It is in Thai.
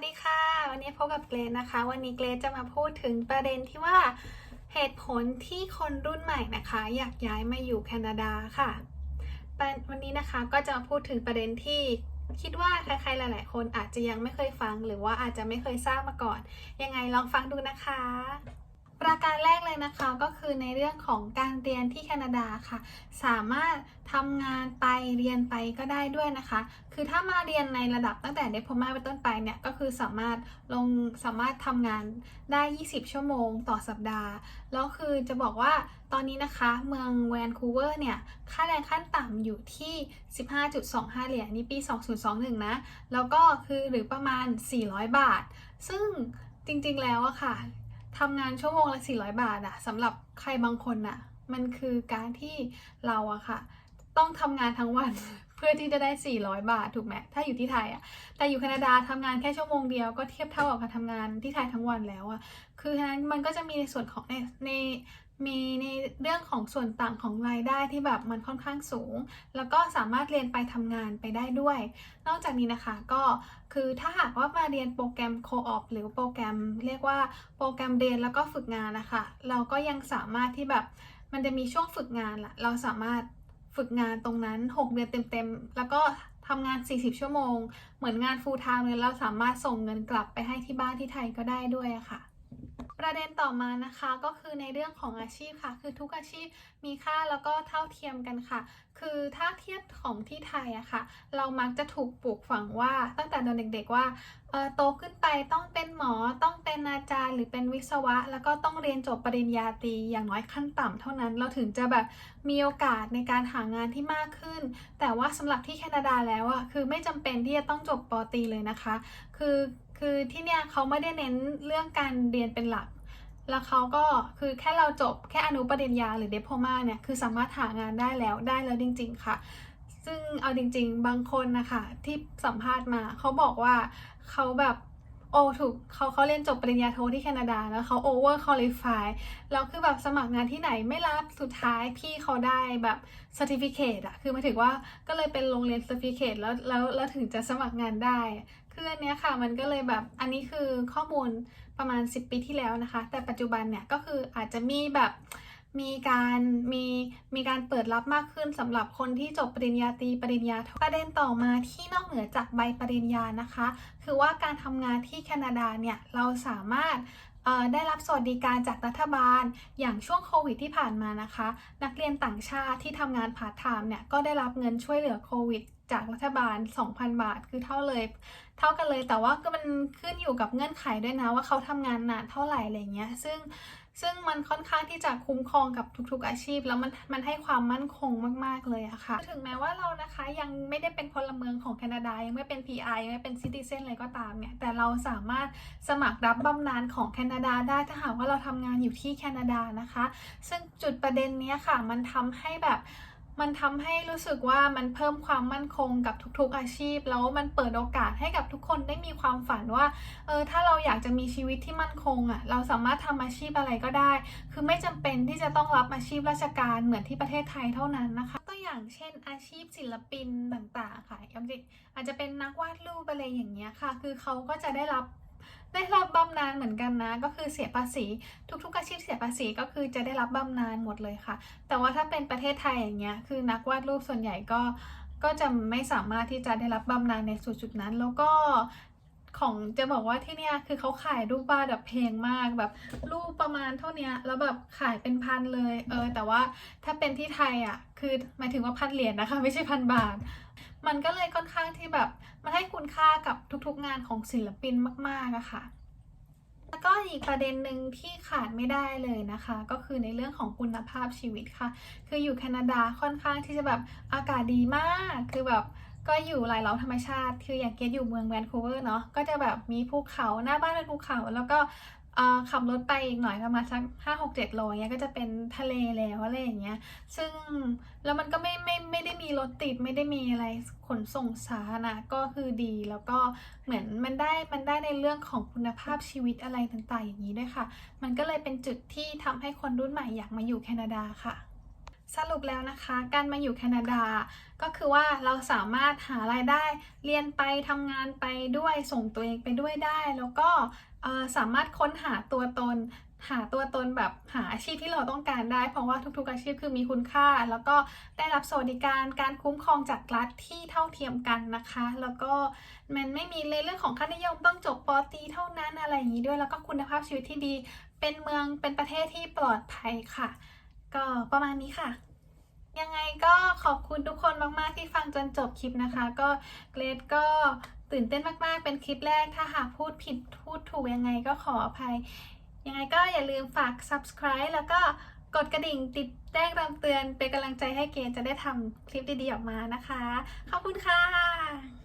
วัสดีค่ะ วันนี้พบกับเกรซนะคะ วันนี้เกรซจะมาพูดถึงประเด็นที่ว่าเหตุผลที่คนรุ่นใหม่นะคะ อยากย้ายมาอยู่แคนาดาค่ะประวันนี้นะคะก็จะมาพูดถึงประเด็นที่คิดว่าใครๆหลาย ๆ คนอาจจะยังไม่เคยฟัง หรือว่าอาจจะไม่เคยทราบมาก่อน ยังไงลองฟังดูนะคะ ประการแรกเลยนะคะก็คือในเรื่องของการเรียนที่แคนาดาค่ะ สามารถทำงานไปเรียนไปก็ได้ด้วยนะคะ คือถ้ามาเรียนในระดับตั้งแต่เดพมาเป็นต้นไปเนี่ยก็คือสามารถลงสามารถทำงานได้ 20 ชั่วโมงต่อสัปดาห์ แล้วคือจะบอกว่าตอนนี้นะคะเมืองแวนคูเวอร์เนี่ยค่าแรงขั้นต่ำอยู่ที่ 15.25 เหรียญนี่ปี 2021 นะ แล้วก็คือหรือประมาณ 400 บาท ซึ่งจริงๆแล้วอะค่ะ ทำงานชั่วโมงละ 400 บาทอะสำหรับใครบางคนอะมันคือการที่เราอะค่ะ ต้องทำงานทั้งวันเพื่อที่จะได้ 400 บาทถูกไหมถ้าอยู่ที่ไทยอะแต่อยู่แคนาดาทำงานแค่ชั่วโมงเดียวก็เทียบเท่ากับการทำงานที่ไทยทั้งวันแล้วอะคือฉะนั้นมันก็จะมีในส่วนของในใน มีในเรื่องของส่วนต่างของรายได้ที่แบบมันค่อนข้างสูง แล้วก็สามารถเรียนไปทำงานไปได้ด้วย นอกจากนี้นะคะก็คือถ้าหากว่ามาเรียนโปรแกรมโคออปหรือโปรแกรมเรียกว่าโปรแกรมเรียนแล้วก็ฝึกงานนะคะ เราก็ยังสามารถที่แบบมันจะมีช่วงฝึกงานละเราสามารถฝึกงานตรงนั้น 6 เดือนเต็มๆ แล้วก็ทำงาน 40 ชั่วโมง เหมือนงาน full time เลยเราสามารถส่งเงินกลับไปให้ที่บ้านที่ไทยก็ได้ด้วยอะค่ะ ประเด็นต่อมานะคะก็คือในเรื่องของอาชีพค่ะ คือทุกอาชีพมีค่าแล้วก็เท่าเทียมกันค่ะ คือถ้าเทียบของที่ไทยอะค่ะ เรามักจะถูกปลูกฝังว่าตั้งแต่ตอนเด็กๆว่าเออโตขึ้นไปต้องเป็นหมอต้องเป็นอาจารย์ หรือเป็นวิศวะ แล้วก็ต้องเรียนจบปริญญาตรีอย่างน้อยขั้นต่ำเท่านั้น เราถึงจะแบบมีโอกาสในการหางานที่มากขึ้น แต่ว่าสำหรับที่แคนาดาแล้วอะคือไม่จำเป็นที่จะต้องจบปอตรีเลยนะคะ คือคือที่เนี่ยเขาไม่ได้เน้นเรื่องการเรียนเป็นหลัก แล้วเขาก็คือแค่เราจบแค่อนุปริญญาหรือเดโพมาเนี่ยคือสามารถหางานได้แล้วได้แล้วจริง ๆ ค่ะ ซึ่งเอาจริง ๆ บางคนนะคะที่สัมภาษณ์มาเขาบอกว่าเขาแบบโอ้ถูกเขาเขาเรียนจบปริญญาโทที่แคนาดา แล้วเขาโอเวอร์ค u ลิฟายแล้วคือแบบสมัครงานที่ไหนไม่รับสุดท้ายพี่เขาได้แบบสติฟิเคตอะคือมาถึงว่าก็เลยเป็นโรงเรียนสติฟิเคตแล้วแล้วแล้วถึงจะสมัครงานได้ คืออันเนี้ยค่ะ มันก็เลยแบบอันนี้คือข้อมูลประมาณ 10 ปีที่แล้วนะคะ แต่ปัจจุบันเนี่ยก็คืออาจจะมีแบบมีการมีมีการเปิดรับมากขึ้นสำหรับคนที่จบปริญญาตรีปริญญาโทประเด็นต่อมาที่นอกเหนือจากใบปริญญานะคะ คือว่าการทำงานที่แคนาดาเนี่ยเราสามารถได้รับสวัสดิการจากรัฐบาลอย่างช่วงโควิดที่ผ่านมานะคะ นักเรียนต่างชาติที่ทำงานพาร์ทไทม์เนี่ยก็ได้รับเงินช่วยเหลือโควิด จากรัฐบาล 2,000 บาทคือเท่าเลย เท่ากันเลยแต่ว่าก็มันขึ้นอยู่กับเงื่อนไขด้วยนะว่าเขาทำงานนานเท่าไหร่อะไรเงี้ยซึ่งซึ่งมันค่อนข้างที่จะคุ้มครองกับทุกๆอาชีพ แล้วมันมันให้ความมั่นคงมากๆเลยอะค่ะ ถึงแม้ว่าเรานะคะยังไม่ได้เป็นพลเมืองของแคนาดายังไม่เป็น PR ยังไม่เป็นซิติเซนอะไรก็ตามเนี่ยแต่เราสามารถสมัครรับบำนาญของแคนาดาได้ถ้าหากว่าเราทำงานอยู่ที่แคนาดานะคะ ซึ่งจุดประเด็นนี้ค่ะมันทำให้แบบ มันทำให้รู้สึกว่ามันเพิ่มความมั่นคงกับทุกๆอาชีพ แล้วมันเปิดโอกาสให้กับทุกคนได้มีความฝันว่าเออถ้าเราอยากจะมีชีวิตที่มั่นคงอะ่ะเราสามารถทำอาชีพอะไรก็ได้ คือไม่จำเป็นที่จะต้องรับอาชีพราชการเหมือนที่ประเทศไทยเท่านั้นนะคะ ตัวอย่างเช่น อาชีพศิลปินต่างๆค่ะอย่างเด็กอาจจะเป็นนักวาดรูปอะไรอย่างเงี้ยค่ะ คือเขาก็จะได้รับ ได้รับบำนาญเหมือนกันนะ ก็คือเสียภาษี ทุกๆอาชีพเสียภาษีก็คือจะได้รับบำนาญหมดเลยค่ะ แต่ว่าถ้าเป็นประเทศไทยอย่างเงี้ยคือนักวาดรูปส่วนใหญ่ก็ก็จะไม่สามารถที่จะได้รับบำนาญในส่วนจุดนั้น แล้วก็ ของจะบอกว่าที่เนี่ยคือเขาขายรูปวาดแบบแพงมากแบบรูปประมาณเท่าเนี้ยแล้วแบบขายเป็นพันเลยเออแต่ว่าถ้าเป็นที่ไทยอะคือหมายถึงว่าพันเหรียญนะคะ ไม่ใช่พันบาท มันก็เลยค่อนข้างที่แบบมันให้คุณค่ากับทุกๆงานของศิลปินมากๆอะค่ะแล้วก็อีกประเด็นหนึ่งที่ขาดไม่ได้เลยนะคะ ก็คือในเรื่องของคุณภาพชีวิตค่ะ คืออยู่แคนาดาค่อนข้างที่จะแบบอากาศดีมากคือแบบ ก็อยู่รายล้อมธรรมชาติ คืออย่างเกดอยู่เมืองแวนคูเวอร์เนาะก็จะแบบมีภูเขาหน้าบ้านเป็นภูเขา แล้วก็ขับรถไปอีกหน่อยประมาณสักห้าหกเจ็ดโลเงี้ยก็จะเป็นทะเลแล้วอะไรอย่างเงี้ย ซึ่งแล้วมันก็ไม่ไม่ไม่ได้มีรถติดไม่ได้มีอะไรขนส่งสาธารณะก็คือดี แล้วก็เหมือนมันได้มันได้ในเรื่องของคุณภาพชีวิตอะไรต่างๆ อย่างนี้ด้วยค่ะ มันก็เลยเป็นจุดที่ทำให้คนรุ่นใหม่อยากมาอยู่แคนาดาค่ะ สรุปแล้วนะคะ การมาอยู่แคนาดา ก็คือว่าเราสามารถหารายได้เรียนไปทำงานไปด้วยส่งตัวเองไปด้วยได้ แล้วก็สามารถค้นหาตัวตน หาตัวตนแบบหาอาชีพที่เราต้องการได้ เพราะว่าทุกๆอาชีพคือมีคุณค่า แล้วก็ได้รับสวัสดิการการคุ้มครองจากรัฐที่เท่าเทียมกันนะคะ แล้วก็มันไม่มีเลยเรื่องของค่านิยมต้องจบปอตีเท่านั้นอะไรอย่างนี้ด้วย แล้วก็คุณภาพชีวิตที่ดี เป็นเมืองเป็นประเทศที่ปลอดภัยค่ะ ก็ประมาณนี้ค่ะ ยังไงก็ขอบคุณทุกคนมากๆที่ฟังจนจบคลิปนะคะ ก็เกรดก็ตื่นเต้นมากๆ เป็นคลิปแรก ถ้าหากพูดผิดพูดถูกยังไงก็ขออภัย ยังไงก็อย่าลืมฝาก subscribe แล้วก็กดกระดิ่งติดแจ้งเตือนเป็นกำลังใจให้เกรดจะได้ทำคลิปดีๆออกมานะคะ ขอบคุณค่ะ